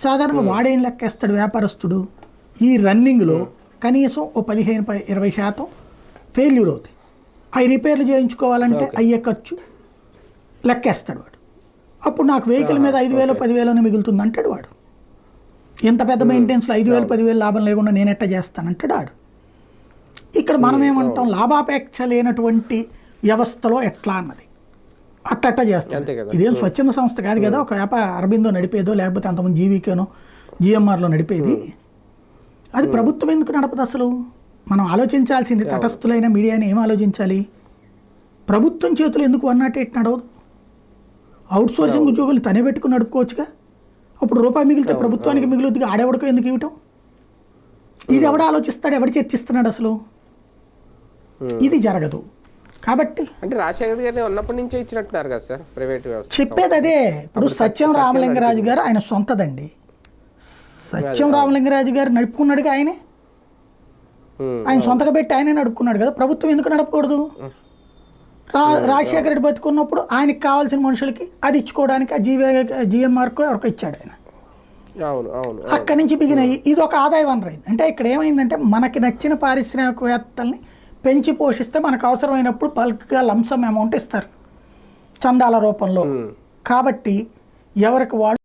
సాధారణంగా వాడేం లెక్కేస్తాడు వ్యాపారస్తుడు? ఈ రన్నింగ్లో కనీసం ఓ పదిహేను ప- ఇరవై శాతం ఫెయిల్యూర్ అవుతాయి. అవి రిపేర్లు చేయించుకోవాలంటే అయ్యే ఖర్చు లెక్కేస్తాడు వాడు. అప్పుడు నాకు వెహికల్ మీద ఐదు వేలు పదివేలు మిగులుతుంది అంటాడు వాడు. ఎంత పెద్ద మెయింటెనెన్స్లో ఐదు వేలు పదివేలు లాభం లేకుండా నేను ఎట్ట చేస్తానంటాడు ఆడు ఇక్కడ మనం ఏమంటాం లాభాపేక్ష లేనటువంటి వ్యవస్థలో ఎట్లా అన్నది? అట్టట్ట చేస్తాం అంతే కదా. ఇదేం స్వచ్ఛంద సంస్థ కాదు కదా ఒక వ్యాపార అరబిందో నడిపేదో లేకపోతే అంతమంది జీవికేనో జిఎంఆర్లో నడిపేది. అది ప్రభుత్వం ఎందుకు నడపదు అసలు? మనం ఆలోచించాల్సింది తటస్థులైన మీడియాని ఏం ఆలోచించాలి? ప్రభుత్వం చేతులు ఎందుకు వన్ నాట్ ఎయిట్ నడవదు? అవుట్ సోర్సింగ్ ఉద్యోగులు తనే పెట్టుకుని నడుపుకోవచ్చుగా? అప్పుడు రూపాయి మిగిలితే ప్రభుత్వానికి మిగులుద్దిగా ఆడెవడికో ఎందుకు ఇవ్వటం? ఇది ఎవడు ఆలోచిస్తాడు ఎవడు చర్చిస్తున్నాడు అసలు? ఇది జరగదు. కాబట్టి అంటే రాజశేఖర్ గారిని ఉన్నప్పటి నుంచే ఇచ్చినట్టున్నారు కదా సార్ ప్రైవేట్ వ్యవస్థ. చెప్పేది అదే. ఇప్పుడు సత్యం రామలింగరాజు గారు ఆయన సొంతదండి. సత్యం రామలింగరాజు గారు నడుపుకున్నాడుగా ఆయనే? ఆయన సొంతగా పెట్టి ఆయనే నడుపుకున్నాడు కదా? ప్రభుత్వం ఎందుకు నడపకూడదు? రా రాజశేఖర రెడ్డి బతుకున్నప్పుడు ఆయనకి కావాల్సిన మనుషులకి అది ఇచ్చుకోవడానికి ఆ జీవే జిఎంఆర్కో ఎవరికో ఇచ్చాడు ఆయన. అక్కడి నుంచి బిగిన్ అయ్యి ఇది ఒక ఆదాయ వనరు అయింది అంటే ఇక్కడ ఏమైందంటే మనకి నచ్చిన పారిశ్రామికవేత్తల్ని పెంచి పోషిస్తే మనకు అవసరమైనప్పుడు బల్క్గా లంసమ్ అమౌంట్ ఇస్తారు చందాల రూపంలో. కాబట్టి ఎవరికి వాళ్ళు